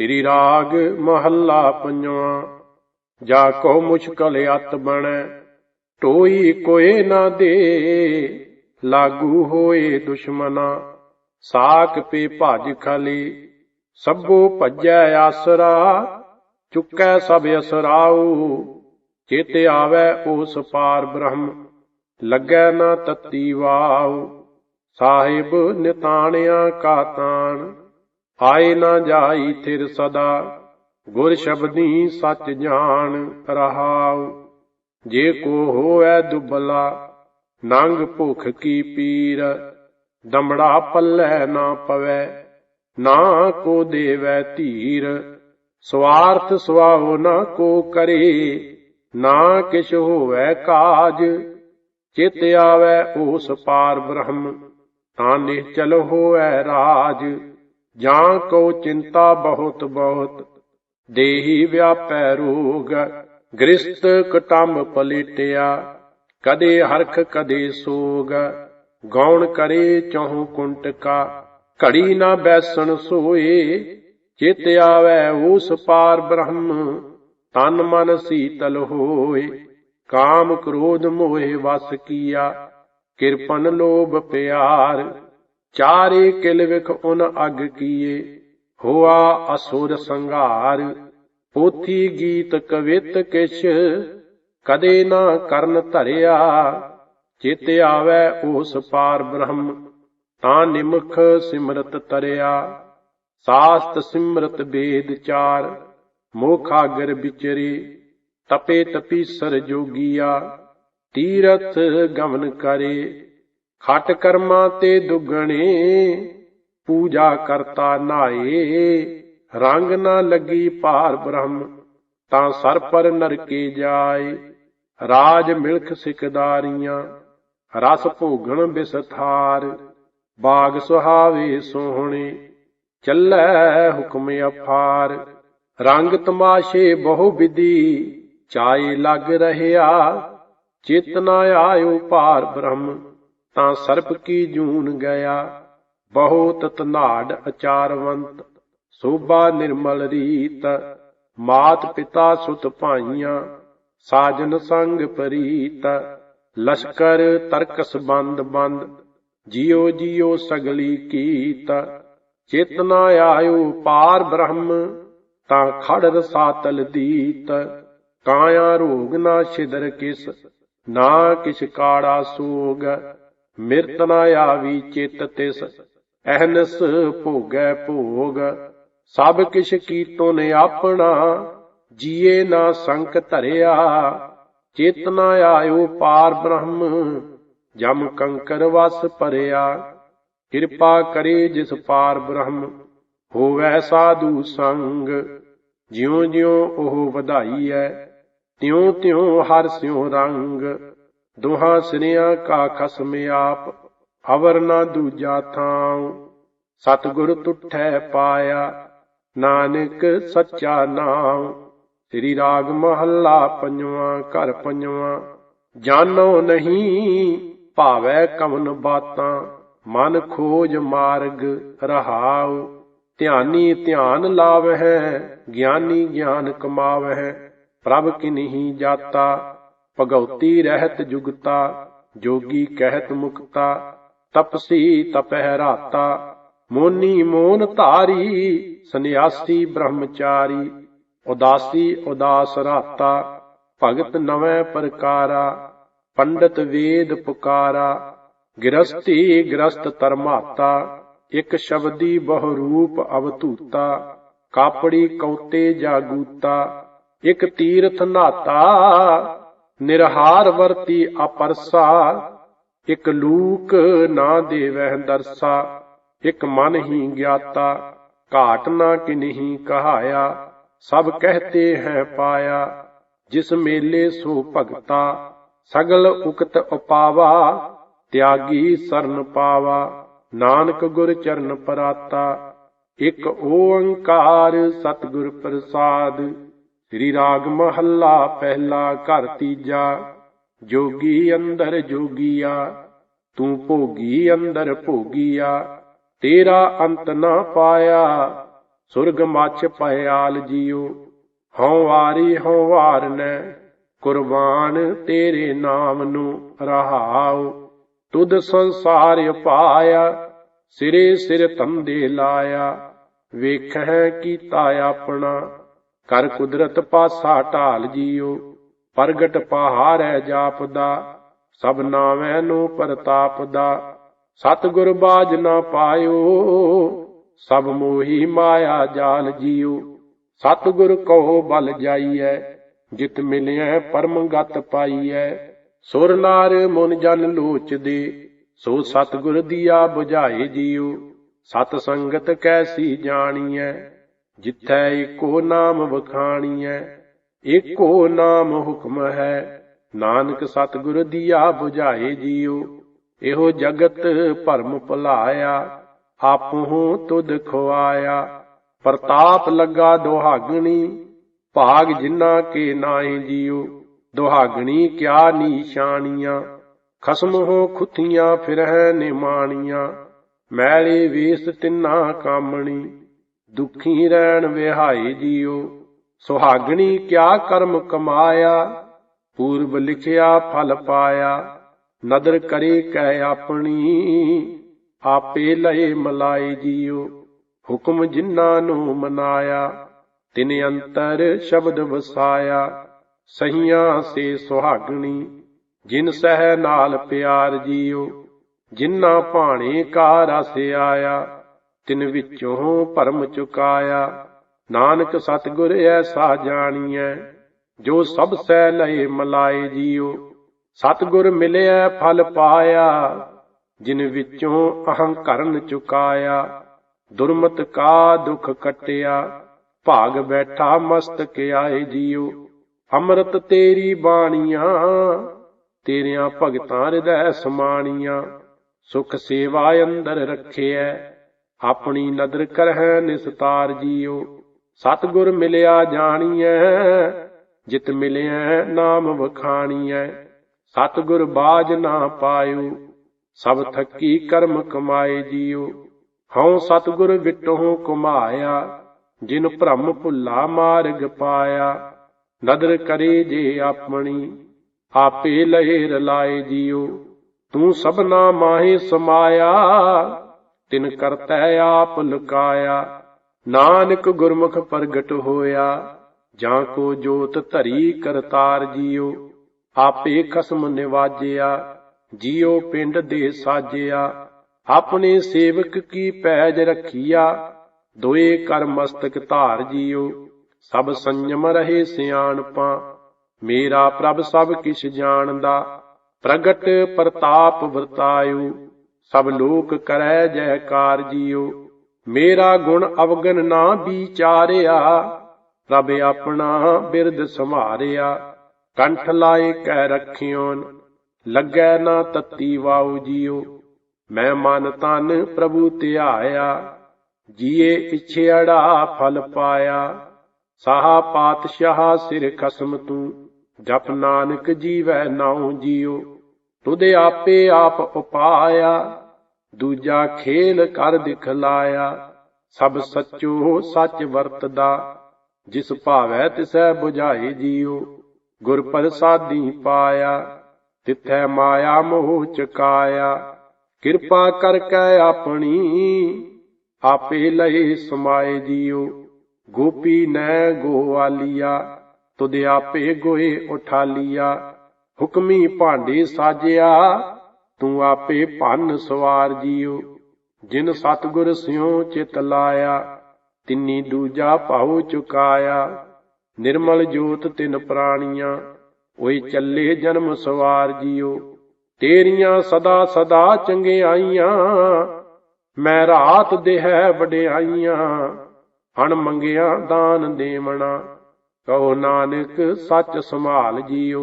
ਸ੍ਰੀ ਰਾਗ ਮਹੱਲਾ ਪੰਜਵਾਂ। ਜਾ ਕੋ ਮੁਸ਼ਕਲ ਅਤ ਬਣੈ, ਟੋਈ ਕੋਏ ਨਾ ਦੇ। ਲਾਗੂ ਹੋਏ ਦੁਸ਼ਮਨਾ, ਸਾਕ ਪੇ ਭਜ ਖਲੀ। ਸਭੋ ਭਜੈ ਆਸਰਾ, ਚੁੱਕੈ ਸਭ ਅਸਰਾਉ। ਚਿਤ ਆਵੈ ਉਸ ਪਾਰ ਬ੍ਰਹਮ, ਲੱਗੈ ਨਾ ਤਤੀ ਵਾਉ। ਸਾਹਿਬ ਨਿਤਾਣਿਆ ਕਾ ਤਾਣ ਆਏ ਨਾ ਜਾਈ ਥਿਰ ਸਦਾ, ਗੁਰ ਸ਼ਬਦੀ ਸੱਚ ਜਾਣ ਰਹਾਉ। ਜੇ ਕੋ ਹੋਐ ਦੁਬਲਾ, ਨੰਗ ਭੁਖ ਕੀ ਪੀਰ, ਦਮੜਾ ਪੱਲੇ ਨਾ ਪਵੈ, ਨਾ ਕੋ ਦੇਵੈ ਧੀਰ। ਸਵਾਰਥ ਸੁਆਹੋ ਨਾ ਕੋ ਕਰੇ, ਨਾ ਕਿਛ ਹੋਵੈ ਕਾਜ। ਚਿਤ ਆਵੈ ਉਸ ਪਾਰ ਬ੍ਰਹਮ, ਤਾਂ ਨਿਹਚਲ ਹੋਐ ਰਾਜ। ਜਾਂ ਕੋ ਚਿੰਤਾ ਬਹੁਤ ਬਹੁਤ, ਦੇਹੀ ਵਿਆਪੈ ਰੋਗ, ਗ੍ਰਸਤ ਕਟੰਬ ਪਲਿਟਿਆ, ਕਦੇ ਹਰਖ ਕਦੇ ਸੋਗ, ਗੌਣ ਕਰੇ ਚਹੁ ਕੁੰਟਕਾ, ਘੜੀ ਨਾ ਬੈਸਣ ਸੋਏ, ਚਿਤ ਆਵੈ ਉਸ ਪਾਰ ਬ੍ਰਹਮ, ਤਨ ਮਨ ਸੀਤਲ ਹੋਏ, ਕਾਮ ਕ੍ਰੋਧ ਮੋਹਿ ਵਸ ਕੀਆ, ਕਿਰਪਨ ਲੋਭ ਪਿਆਰ ਚਾਰੇ ਕਿਲ ਵਿਖ ਉਨ ਅਗ ਕੀਏ, ਹੋਆ ਅਸੁਰ ਸੰਘਾਰ। ਪੋਥੀ ਗੀਤ ਕਵਿਤ ਕਿਛ, ਕਦੇ ਨਾ ਕਰਨ ਧਰਿਆ। ਚਿਤ ਆਵੈ ਉਸ ਪਾਰ ਬ੍ਰਹਮ, ਤਾਂ ਨਿਮਖ ਸਿਮਰਤ ਤਰਿਆ। ਸਾਸਤ ਸਿਮਰਤ ਬੇਦ ਚਾਰ, ਮੋਖਾਗਰ ਵਿਚਰੇ। ਤਪੇ ਤਪੀ ਸਰ ਜੋਗੀਆ, ਤੀਰਥ ਗਮਨ ਕਰੇ। ਖਟ ਕਰਮਾਂ ਤੇ ਦੁਗਣੇ, ਪੂਜਾ ਕਰਤਾ ਨਾਏ। ਰੰਗ ਨਾ ਲੱਗੀ ਭਾਰ ਬ੍ਰਹਮ, ਤਾਂ ਸਰ ਪਰ ਨਰਕੇ ਜਾਏ। ਰਾਜ ਮਿਲਖ ਸਿਕਦਾਰੀਆਂ, ਰਸ ਭੋਗਣ ਬਿਸਥਾਰ। ਬਾਗ ਸੁਹਾਵੇ ਸੋਹਣੇ, ਚੱਲੈ ਹੁਕਮ ਅਫਾਰ ਰੰਗ ਤਮਾਸ਼ੇ ਬਹੁ ਵਿਧੀ, ਚਾਏ ਲੱਗ ਰਹਿਆ ਚਿਤ ਨਾ ਆਇਓ ਭਾਰ ਬ੍ਰਹਮ। ਤਾਂ ਸਰਪ ਕੀ ਜੂਨ ਗਿਆ, ਬਹੁਤ ਤਨਾੜ ਅਚਾਰਵੰਤ, ਸੋਭਾ ਨਿਰਮਲ ਰੀਤ, ਮਾਤ ਪਿਤਾ ਸੁਤ ਭਾਈਆਂ, ਸਾਜਨ ਸੰਗ ਪ੍ਰੀਤ, ਲਸ਼ਕਰ ਤਰਕਸ ਬੰਦ ਬੰਦ, ਜਿਉ ਜਿਉ ਸਗਲੀ ਕੀਤ, ਚੇਤਨਾ ਆਇਓ ਪਾਰ ਬ੍ਰਹਮ, ਤਾਂ ਖੜ ਰਸਾਤਲ ਦੀਤ, ਕਾਇਆ ਰੋਗ ਨਾ ਛਿਦਰ ਕਿਸ, ਨਾ ਕਿਛ ਕਾੜਾ ਸੋਗ ਮਿਰਤ ਨਾ ਆਵੀ ਚਿਤ ਤਿਸ, ਅਹਨਸ ਭੋਗੈ ਭੋਗ। ਸਭ ਕਿਛ ਕੀਤੋ ਨੇ ਆਪਣਾ, ਜੀਏ ਨਾ ਸੰਕ ਧਰਿਆ। ਚੇਤਨਾ ਆਇਓ ਪਾਰ ਬ੍ਰਹਮ, ਜਮ ਕੰਕਰ ਵਸ ਭਰਿਆ। ਕਿਰਪਾ ਕਰੇ ਜਿਸ ਪਾਰ ਬ੍ਰਹਮ, ਹੋਵੈ ਸਾਧੂ ਸੰਗ। ਜਿਉ ਜਿਉ ਉਹ ਵਧਾਈ ਹੈ ਤਿਉ ਤਿਉ ਹਰ ਸਿਉ ਰੰਗ। ਦੁਹਾਂ ਸਿਰਿਆਂ ਕਾ ਖਸਮ ਆਪ, ਅਵਰ ਨਾ ਦੂਜਾ ਥਾਉ। ਸਤਿਗੁਰ ਤੁਠੈ ਪਾਇਆ, ਨਾਨਕ ਸੱਚਾ ਨਾਮ ਸ੍ਰੀ ਰਾਗ ਮਹੱਲਾ ਪੰਜਵਾਂ, ਘਰ ਪੰਜਵਾਂ। ਜਾਣੋ ਨਹੀਂ, ਭਾਵੈ ਕਵਨ ਬਾਤਾਂ। ਮਨ ਖੋਜ ਮਾਰਗ ਰਹਾਉ। ਧਿਆਨੀ ਧਿਆਨ ਲਾਵਹਿ, ਗਿਆਨੀ ਗਿਆਨ ਕਮਾਵਹਿ। ਪ੍ਰਭ ਕਿਨਹੀ ਜਾਤਾ ਭਗਉਤੀ ਰਹਿਤ ਜੁਗਤਾ, ਜੋਗੀ ਕਹਿਤ ਮੁਕਤਾ, ਤਪਸੀ ਤਪਹਿ ਰਾਤਾ, ਮੋਨੀ ਮੋਨ ਧਾਰੀ ਸੰਿਆਸੀ ਬ੍ਰਹਮਚਾਰੀ, ਉਦਾਸੀ ਉਦਾਸ ਰਾਤਾ, ਭਗਤ ਨਵੇਂ ਪ੍ਰਕਾਰਾ, ਪੰਡਤ ਵੇਦ ਪੁਕਾਰਾ ਗ੍ਰਸਤੀ ਗ੍ਰਸਤ ਧਰਮਾਤਾ, ਇਕ ਸ਼ਬਦੀ ਬਹੁ ਰੂਪ ਅਵਤੂਤਾ ਕਾਪੜੀ ਕੌਤੇ ਜਾਗੂਤਾ, ਇਕ ਤੀਰਥ ਨਾਤਾ ਨਿਰਹਾਰ ਵਰਤੀ ਅਪਰਸਾ, ਇਕ ਲੂਕ ਨਾ ਦੇਵਹਿ ਦਰਸਾ, ਇਕ ਮਨ ਹੀ ਗਿਆਤਾ, ਘਾਟ ਨਾ ਕਿਨਹੀ ਕਹਾਇਆ, ਸਭ ਕਹਤੇ ਹੈ ਪਾਇਆ, ਜਿਸ ਮੇਲੇ ਸੋ ਭਗਤਾ, ਸਗਲ ਉਕਤ ਉਪਾਵਾ, ਤਿਆਗੀ ਸਰਨ ਪਾਵਾ, ਨਾਨਕ ਗੁਰ ਚਰਨ ਪਰਾਤਾ, ਇਕ ਓੰਕਾਰ ਸਤਿਗੁਰ ਪ੍ਰਸਾਦ। ਸ੍ਰੀ ਰਾਗ ਮਹੱਲਾ ਪਹਿਲਾ ਘਰ ਤੀਜਾ, ਜੋਗੀ ਅੰਦਰ ਜੋਗੀਆ, ਤੂੰ ਭੋਗੀ ਅੰਦਰ ਭੋਗੀਆ, ਤੇਰਾ ਅੰਤ ਨਾ ਪਾਇਆ, ਸੁਰਗ ਮੱਛ ਭਇਆਲ ਜੀਉ ਹਉ ਵਾਰੀ ਹਉ ਵਾਰਨੈ ਕੁਰਬਾਨ ਤੇਰੇ ਨਾਮ ਨੂੰ ਰਹਾਉ ਤੁਧ ਸੰਸਾਰ ਪਾਇਆ, ਸਿਰੇ ਸਿਰ ਤੰਦੇ ਲਾਇਆ ਵੇਖੈ ਕੀਤਾ ਆਪਣਾ ਕਰ ਕੁਦਰਤ ਪਾਸਾ ਢਾਲ ਜੀਓ, ਪ੍ਰਗਟ ਪਹਾੜੈ ਜਾਪਦਾ, ਸਭ ਨਾਵੇਂ ਨੂੰ ਪ੍ਰਤਾਪ ਦਾ ਸਤਿਗੁਰ ਬਾਜ ਨਾ ਪਾਇਓ, ਸਭ ਮੋਹੀ ਮਾਇਆ ਜਾਲ ਜੀਓ। ਸਤਿਗੁਰ ਕੋ ਬਲ ਜਾਈਐ, ਜਿਤ ਮਿਲਿਆ ਪਰਮ ਗਤ ਪਾਈਐ। ਸੁਰ ਨਾਰ ਮਨ ਜਨ ਲੋਚਦੇ, ਸੋ ਸਤਿਗੁਰ ਦੀਆ ਬੁਝਾਏ ਜੀਉ ਸਤ ਸੰਗਤ ਕੈਸੀ ਜਾਣੀਐ ਜਿਥੈ ਏਕੋ ਨਾਮ ਵਖਾਣੀਐ ਏਕੋ ਨਾਮ ਹੁਕਮ ਹੈ। ਨਾਨਕ ਸਤਿਗੁਰ ਦੀਆ 부ਝਾਏ ਜੀਉ ਇਹੋ ਜਗਤ ਭਰਮ ਭੁਲਾਇਆ, ਆਪਹੁ ਤੁਧ ਖਵਾਇਆ ਪ੍ਰਤਾਪ ਲੱਗਾ ਦੁਹਾਗਣੀ, ਭਾਗ ਜਿਨ੍ਹਾਂ ਕੇ ਨਾਹੀ ਜੀਉ ਦੁਹਾਗਣੀ ਕਿਆ ਨੀਸ਼ਾਨੀਆਂ, ਖਸਮ ਹੋ ਖੁੱਥੀਆਂ ਫਿਰਹਿ ਨਿਮਾਣੀਆਂ। ਮੈਲੇ ਵੇਸ ਤਿੰਨਾ ਕਾਮਣੀ ਦੁਖੀ ਰਹਿਣ ਵਿਹਾਈ ਜੀਉ ਸੁਹਾਗਣੀ ਕਿਆ ਕਰਮ ਕਮਾਇਆ, ਪੂਰਬ ਲਿਖਿਆ ਫਲ ਪਾਇਆ। ਨਦਰ ਕਰੇ ਕਹਿ ਆਪਣੀ, ਆਪੇ ਲਏ ਮਲਾਈ ਜੀਓ। ਹੁਕਮ ਜਿਨ੍ਹਾਂ ਨੂੰ ਮਨਾਇਆ, ਤਿਨ ਅੰਤਰ ਸ਼ਬਦ ਵਸਾਇਆ। ਸਹੀਆਂ ਸੇ ਸੁਹਾਗਣੀ, ਜਿਨ ਸਹਿ ਨਾਲ ਪਿਆਰ ਜੀਓ। ਜਿਨ੍ਹਾਂ ਭਾਣੇ ਕਾ ਰਸ ਆਇਆ ਤਿਨ ਵਿੱਚੋਂ ਭਰਮ ਚੁਕਾਇਆ। ਨਾਨਕ ਸਤਿਗੁਰ ਐਸਾ ਜਾਣੀਐ, ਜੋ ਸਭ ਸਹਿ ਲਏ ਮਲਾਏ ਜੀਉ ਸਤਿਗੁਰ ਮਿਲਿਆ ਫਲ ਪਾਇਆ, ਜਿਨ ਵਿੱਚੋਂ ਅਹੰਕਰਨ ਚੁਕਾਇਆ। ਦੁਰਮਤ ਕਾ ਦੁਖ ਕਟਿਆ, ਭਾਗ ਬੈਠਾ ਮਸਤਕ ਆਏ ਜੀਉ ਅੰਮ੍ਰਿਤ ਤੇਰੀ ਬਾਣੀਆਂ, ਤੇਰੀਆਂ ਭਗਤਾਂ ਹਿਰਦੈ ਸਮਾਣੀਆਂ। ਸੁਖ ਸੇਵਾ ਅੰਦਰ ਰੱਖਿਐ ਆਪਣੀ ਨਦਰ ਕਰਹਿ ਨਿਸਤਾਰ ਜੀਉ ਸਤਿਗੁਰ ਮਿਲਿਆ ਜਾਣੀਐ, ਜਿਤ ਮਿਲਿਆ ਨਾਮ ਵਖਾਣੀਐ। ਸਤਿਗੁਰ ਬਾਜ ਨਾ ਪਾਇਓ, ਸਭ ਥੱਕੀ ਕਰਮ ਕਮਾਏ ਜੀਉ ਹਉ ਸਤਿਗੁਰ ਵਿਟਹੁ ਕੁਮਾਇਆ ਜਿਨ ਭ੍ਰਮ ਭੁੱਲਾ ਮਾਰਗ ਪਾਇਆ। ਨਦਰ ਕਰੇ ਜੇ ਆਪਣੀ, ਆਪੇ ਲਏ ਰਲਾਏ ਜੀਉ ਤੂੰ ਸਭਨਾ ਮਾਹੇ ਸਮਾਇਆ ਤਿਨ ਕਰਤੈ ਆਪ ਲੁਕਾਇਆ। ਨਾਨਕ ਗੁਰਮੁਖ ਪ੍ਰਗਟ ਹੋਇਆ। ਜਾਂ ਕੋ ਜੋਤ ਧਰੀ ਕਰਤਾਰ ਜੀਓ। ਆਪੇ ਖਸਮ ਨਿਵਾਜਿਆ। ਜੀਓ ਪਿੰਡ ਦੇ ਸਾਜਿਆ। ਆਪਣੇ ਸੇਵਕ ਕੀ ਪੈਜ ਰੱਖੀਆ। ਦੋਏ ਕਰ ਮਸਤਕ ਧਾਰ ਜੀਓ। ਸਭ ਸੰਜਮ ਰਹੇ ਸਿਆਣਪਾਂ। ਮੇਰਾ ਪ੍ਰਭ ਸਭ ਕਿਛ ਜਾਣਦਾ। ਪ੍ਰਗਟ ਪ੍ਰਤਾਪ ਵਰਤਾਇਓ। ਸਭ ਲੋਕ ਕਰੈ ਜੈਕਾਰ ਜੀਉ ਮੇਰਾ ਗੁਣ ਅਵਗਨ ਨਾ ਵਿਚਾਰਿਆ, ਰਬ ਆਪਣਾ ਬਿਰਦ ਸੰਭਾਰਿਆ ਕੰਠ ਲਾਏ ਕਹਿ ਰਖਿਓਨ, ਲੱਗੈ ਨਾ ਤਤੀ ਵਾਉ ਜੀਉ ਮੈਂ ਮਨ ਤਨ ਪ੍ਰਭੂ ਧਿਆਇਆ, ਜੀਏ ਇਛੇੜਾ ਫਲ ਪਾਇਆ। ਸਾਹਾ ਪਾਤਸ਼ਾਹ ਸਿਰ ਖਸਮ ਤੂੰ, ਜਪ ਨਾਨਕ ਜੀਵੈ ਨਾਉ ਜੀਉ ਤੁਦੇ ਆਪੇ ਆਪ ਉਪਾਇਆ ਦੂਜਾ ਖੇਲ ਕਰ ਦਿਖਲਾਇਆ ਸਭ ਸੱਚੋ ਸੱਚ ਵਰਤਦਾ। ਜਿਸ ਭਾਵੈ ਤਿਸੈ 부ਝਾਏ ਜੀਉ ਗੁਰ ਪ੍ਰਸਾਦੀ ਪਾਇਆ, ਤਿਥੈ ਮਾਇਆ ਮੋਹ ਚਕਾਇਆ। ਕਿਰਪਾ ਕਰ ਕੈ ਆਪਣੀ, ਆਪੇ ਲਏ ਸਮਾਏ ਜੀਉ ਗੋਪੀ ਨੈ ਗੋਵਾਲੀਆ, ਤੁਧ ਆਪੇ ਗੋਏ ਉਠਾਲੀਆ। ਹੁਕਮੀ ਭਾਂਡੇ ਸਾਜਿਆ ਤੂੰ ਆਪੇ ਭੰਨ ਸਵਾਰ ਜੀਉ ਜਿਨ ਸਤਗੁਰ ਸਿਉ ਚਿਤ ਲਾਇਆ, ਤਿੰਨੀ ਦੂਜਾ ਭਾਉ ਚੁਕਾਇਆ। ਨਿਰਮਲ ਜੋਤ ਤਿਨ ਪ੍ਰਾਣੀਆਂ, ਓਏ ਚੱਲੇ ਜਨਮ ਸਵਾਰ ਜੀਉ ਤੇਰੀਆਂ ਸਦਾ ਸਦਾ ਚੰਗਿਆਈਆਂ ਮੈਂ ਰਾਤ ਦੇਹਿ ਵਡਿਆਈਆਂ। ਹਣ ਮੰਗਿਆ ਦਾਨ ਦੇਵਣਾ, ਕਹੋ ਨਾਨਕ ਸੱਚ ਸੰਭਾਲ ਜੀਉ